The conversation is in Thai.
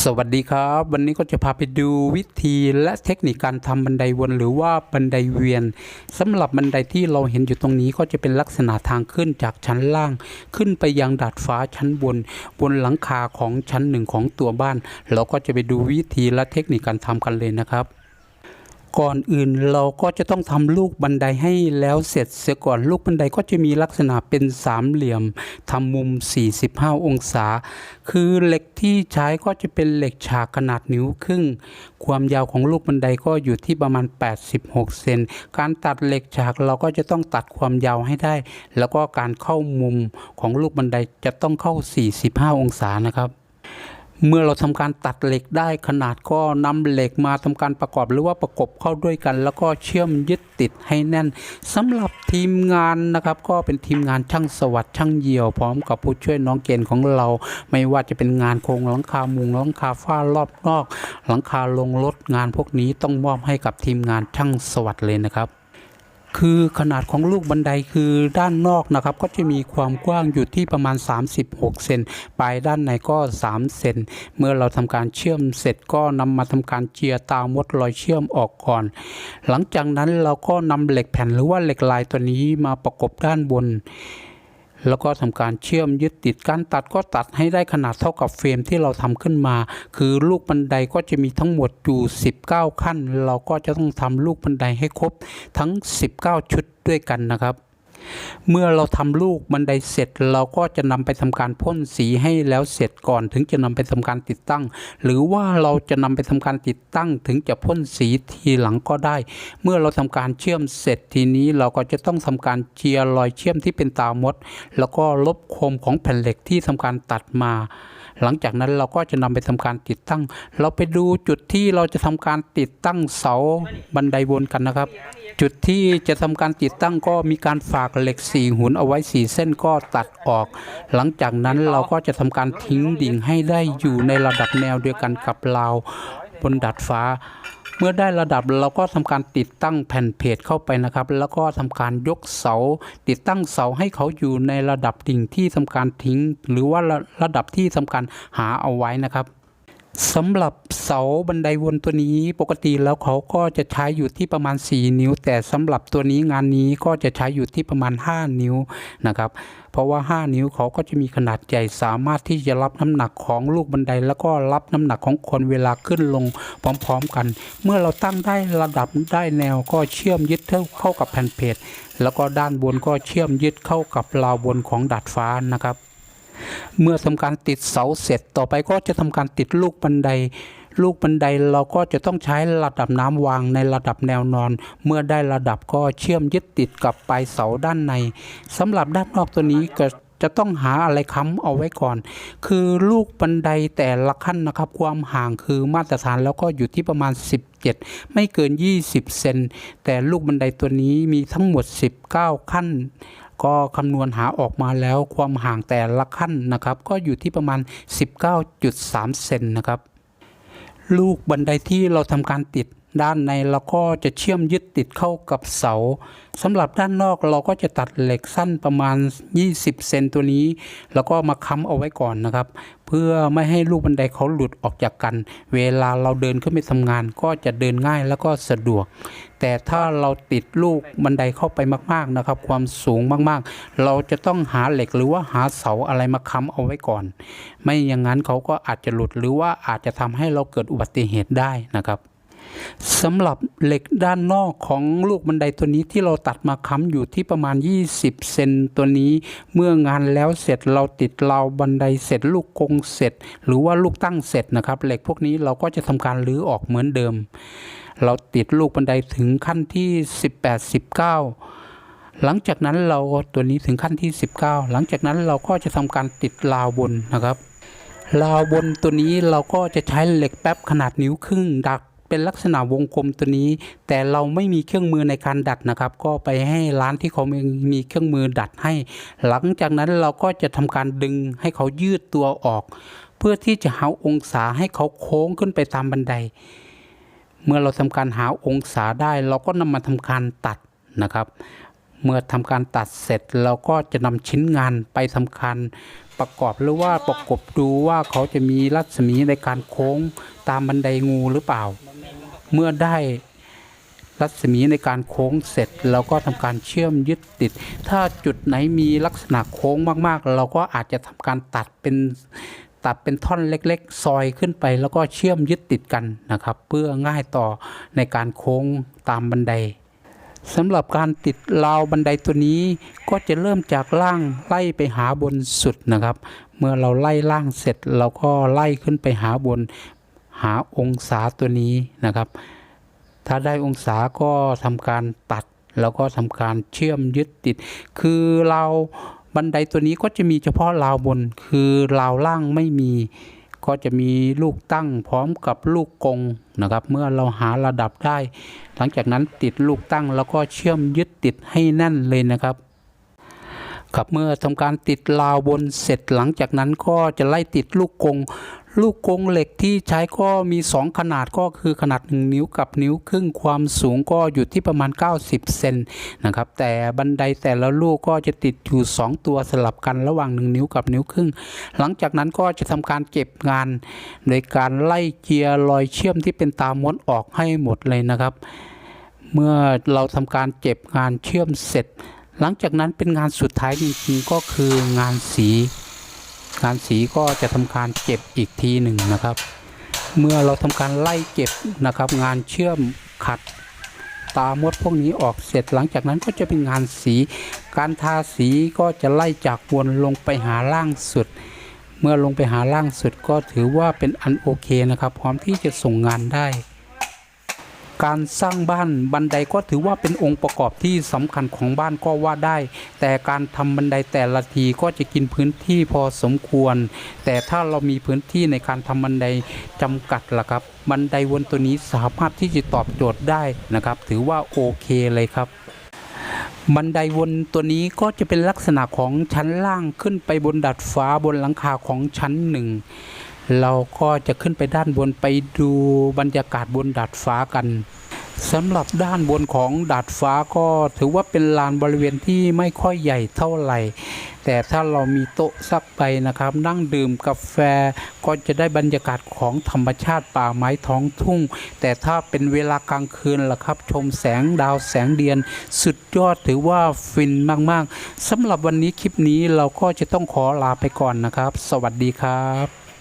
สวัสดีครับ วันนี้ก็จะพาไปดูวิธีและเทคนิคการทำบันไดวนหรือว่าบันไดเวียนสำหรับบันไดที่เราเห็นอยู่ตรงนี้ก็จะเป็นลักษณะทางขึ้นจากชั้นล่าง ขึ้นไปยังดาดฟ้าชั้นบน บนหลังคาของชั้นหนึ่งของตัวบ้าน เราก็จะไปดูวิธีและเทคนิคการทำกันเลยนะครับ ก่อนอื่นเราก็จะต้องทำลูกบันไดให้แล้วเสร็จเสียก่อนลูกบันไดก็จะมีลักษณะเป็นสามเหลี่ยมทำมุม 45 องศา คือเหล็กที่ใช้ก็จะเป็นเหล็กฉากขนาดนิ้วครึ่ง ความยาวของลูกบันไดก็อยู่ที่ประมาณ 86 เซนการตัดเหล็กฉากเราก็จะต้องตัดความยาวให้ได้ แล้วก็การเข้ามุมของลูกบันไดจะต้องเข้า 45 องศานะครับ เมื่อเราทำการตัดเหล็กได้ขนาดก็นำเหล็กมาทำการประกอบหรือว่าประกบเข้าด้วยกัน แล้วก็เชื่อมยึดติดให้แน่นสำหรับทีมงานนะครับ ก็เป็นทีมงานช่างสวัสดิ์ช่างเหี่ยวพร้อมกับผู้ช่วยน้องเกณฑ์ของเรา ไม่ว่าจะเป็นงานโครงหลังคามุงหลังคาฝ้ารอบนอก หลังคาลงรถงานพวกนี้ต้องมอบให้กับทีมงานช่างสวัสดิ์เลยนะครับ คือขนาดของลูกบันไดคือด้านนอกนะครับ ก็จะมีความกว้างอยู่ที่ประมาณ 36 เซนปลายด้านในก็ 3 เซนเมื่อเราทำการเชื่อมเสร็จก็นำมาทำการเจียตามดรอยเชื่อมออกก่อน หลังจากนั้นเราก็นำเหล็กแผ่นหรือว่าเหล็กลายตัวนี้มาประกบด้านบน แล้วก็ทำการเชื่อมยึดติดการตัดก็ตัดให้ได้ขนาดเท่ากับเฟรมที่เราทำขึ้นมา คือลูกบันไดก็จะมีทั้งหมดอยู่ 19 ขั้น เราก็จะต้องทำลูกบันไดให้ครบทั้ง 19 ชุดด้วยกันนะครับ เมื่อเราทำลูกบันไดเสร็จ เราก็จะนำไปทำการพ่นสีให้แล้วเสร็จก่อนถึงจะนำไปทำการติดตั้ง หรือว่าเราจะนำไปทำการติดตั้ง ถึงจะพ่นสีทีหลังก็ได้ เมื่อเราทำการเชื่อมเสร็จทีนี้เราก็จะต้องทำการเจียรอยเชื่อมที่เป็นตามด แล้วก็ลบคมของแผ่นเหล็กที่ทำการตัดมา หลังจากนั้นเราก็จะนำไปทำการติดตั้ง เราไปดูจุดที่เราจะทำการติดตั้งเสาบันไดวนกันนะครับ จุดที่จะทำการติดตั้งก็มีการฝากเหล็กสี่หุนเอาไว้สี่เส้นก็ตัดออก หลังจากนั้นเราก็จะทำการทิ้งดิ่งให้ได้อยู่ในระดับแนวเดียวกันกับราวบนดาดฟ้า เมื่อได้ระดับเราก็ทำการติดตั้งแผ่นเพจเข้าไปนะครับ แล้วก็ทำการยกเสา ติดตั้งเสาให้เขาอยู่ในระดับดิ่งที่ทำการทิ้ง หรือว่าระระดับที่ทำการหาเอาไว้นะครับ สำหรับเสาบันไดวนตัวนี้ปกติแล้วเขาก็จะใช้อยู่ที่ประมาณ 4 นิ้ว แต่สำหรับตัวนี้งานนี้ก็จะใช้อยู่ที่ประมาณ 5 นิ้วนะครับ เพราะว่า 5 นิ้วเขาก็จะมีขนาดใหญ่สามารถที่จะรับน้ำหนักของลูกบันได แล้วก็รับน้ำหนักของคนเวลาขึ้นลงพร้อมๆกัน เมื่อเราตั้งได้ระดับได้แนวก็เชื่อมยึดเข้ากับแผ่นเพจแล้วก็ด้านบนก็เชื่อมยึดเข้ากับราวบนของดาดฟ้านะครับ เมื่อทำการติดเสาเสร็จต่อไปก็จะทำการติดลูกบันได ลูกบันไดเราก็จะต้องใช้ระดับน้ำวางในระดับแนวนอน เมื่อได้ระดับก็เชื่อมยึดติดกับปลายเสาด้านในสำหรับด้านนอกตัวนี้ก็จะต้องหาอะไรค้ำเอาไว้ก่อน คือลูกบันไดแต่ละขั้นนะครับ ความห่างคือมาตรฐานแล้วก็อยู่ที่ประมาณ 17 ไม่เกิน 20 เซน แต่ลูกบันไดตัวนี้มีทั้งหมด 19 ขั้น ก็คำนวณหาออกมาแล้วความห่างแต่ละขั้นนะครับ ก็อยู่ที่ประมาณ 19.3 เซนนะครับ ลูกบันไดที่เราทำการติด ด้านในเราก็จะเชื่อมยึดติดเข้ากับเสาสำหรับด้านนอกเราก็จะตัดเหล็กสั้นประมาณ 20 เซนตัวนี้ แล้วก็มาค้ำเอาไว้ก่อนนะครับ เพื่อไม่ให้ลูกบันไดเขาหลุดออกจากกัน เวลาเราเดินขึ้นไปทำงานก็จะเดินง่ายแล้วก็สะดวก แต่ถ้าเราติดลูกบันไดเข้าไปมาก ๆนะครับ ความสูงมากๆ เราจะต้องหาเหล็กหรือว่าหาเสาอะไรมาค้ำเอาไว้ก่อน ไม่อย่างนั้นเขาก็อาจจะหลุดหรือว่าอาจจะทำให้เราเกิดอุบัติเหตุได้นะครับ สำหรับเหล็กด้านนอกของลูกบันไดตัวนี้ที่เราตัดมาค้ำอยู่ที่ประมาณ 20 เซนตัวนี้ เมื่องานแล้วเสร็จเราติดราวบันไดเสร็จลูกกงเสร็จ หรือว่าลูกตั้งเสร็จนะครับ เหล็กพวกนี้เราก็จะทำการรื้อออกเหมือนเดิม เราติดลูกบันไดถึงขั้นที่ 18 19หลังจากนั้นเราตัวนี้ถึงขั้นที่ 19 หลังจากนั้นเราก็จะทำการติดราวบนนะครับราวบนตัวนี้เราก็จะใช้เหล็กแป๊บขนาดนิ้วครึ่งดัก เป็นลักษณะวงกลมตัวนี้ แต่เราไม่มีเครื่องมือในการดัดนะครับ ก็ไปให้ร้านที่เขามีมีเครื่องมือดัดให้ หลังจากนั้นเราก็จะทำการดึงให้เขายืดตัวออก เพื่อที่จะหาองศาให้เขาโค้งขึ้นไปตามบันได เมื่อเราทำการหาองศาได้ เราก็นำมาทำการตัดนะครับ เมื่อทำการตัดเสร็จเราก็จะนำชิ้นงานไปทำการประกอบหรือว่าประกบดูว่าเขาจะมีรัศมีในการโค้งตามบันไดงูหรือเปล่า เมื่อได้รัศมีในการโค้งเสร็จเราก็ทำการเชื่อมยึดติด ถ้าจุดไหนมีลักษณะโค้งมากๆ เราก็อาจจะทำการตัดเป็นตัดเป็นท่อนเล็กๆ ซอยขึ้นไป แล้วก็เชื่อมยึดติดกันนะครับ เพื่อง่ายต่อในการโค้งตามบันไดสำหรับการติดราวบันไดตัวนี้ ก็จะเริ่มจากล่างไล่ไปหาบนสุดนะครับ เมื่อเราไล่ล่างเสร็จเราก็ไล่ขึ้นไปหาบน หาองศาตัวนี้นะครับ ถ้าได้องศาก็ทำการตัดแล้วก็ทำการเชื่อมยึดติด คือเราวบันไดตัวนี้ก็จะมีเฉพาะราวบน คือราวล่างไม่มี ก็จะมีลูกตั้งพร้อมกับลูกกงนะครับ เมื่อเราหาระดับได้ หลังจากนั้นติดลูกตั้งแล้วก็เชื่อมยึดติดให้แน่นเลยนะครับครับเมื่อทำการติดราวบนเสร็จหลังจากนั้นก็จะไล่ติดลูกกง ลูกกงเหล็กที่ใช้ก็มี 2 ขนาดก็คือขนาด 1 นิ้วกับนิ้วครึ่งความสูงก็อยู่ที่ประมาณ 90 เซนนะครับแต่บันไดแต่ละลูกก็จะติดอยู่ 2 ตัวสลับกันระหว่าง 1 นิ้วกับนิ้วครึ่ง หลังจากนั้นก็จะทำการเก็บงาน โดยการไล่เจียร์รอยเชื่อมที่เป็นตามดออกให้หมดเลยนะครับ เมื่อเราทำการเก็บงานเชื่อมเสร็จ หลังจากนั้นเป็นงานสุดท้ายจริงๆก็คืองานสี งานสีก็จะทำการเก็บอีกทีหนึ่งนะครับ เมื่อเราทำการไล่เก็บนะครับ งานเชื่อมขัดตามดพวกนี้ออกเสร็จหลังจากนั้นก็จะเป็นงานสี การทาสีก็จะไล่จากบนลงไปหาล่างสุด เมื่อลงไปหาล่างสุดก็ถือว่าเป็นอันโอเคนะครับ พร้อมที่จะส่งงานได้ การสร้างบ้านบันไดก็ถือว่าเป็นองค์ประกอบที่สำคัญของบ้านก็ว่าได้ แต่การทำบันไดแต่ละทีก็จะกินพื้นที่พอสมควร แต่ถ้าเรามีพื้นที่ในการทำบันไดจำกัดล่ะครับ บันไดวนตัวนี้สามารถที่จะตอบโจทย์ได้นะครับ ถือว่าโอเคเลยครับบันไดวนตัวนี้ก็จะเป็นลักษณะของชั้นล่างขึ้นไปบนดาดฟ้าบนหลังคาของชั้นหนึ่ง เราก็จะขึ้นไปด้านบนไปดูบรรยากาศบนดาดฟ้ากันสำหรับด้านบนของดาดฟ้าก็ถือว่าเป็นลานบริเวณที่ไม่ค่อยใหญ่เท่าไหร่ แต่ถ้าเรามีโต๊ะสักใบนะครับ นั่งดื่มกาแฟก็จะได้บรรยากาศของธรรมชาติป่าไม้ท้องทุ่ง แต่ถ้าเป็นเวลากลางคืนล่ะครับ ชมแสงดาวแสงเดือน สุดยอดถือว่าฟินมากๆสำหรับวันนี้คลิปนี้เราก็จะต้องขอลาไปก่อนนะครับ สวัสดีครับ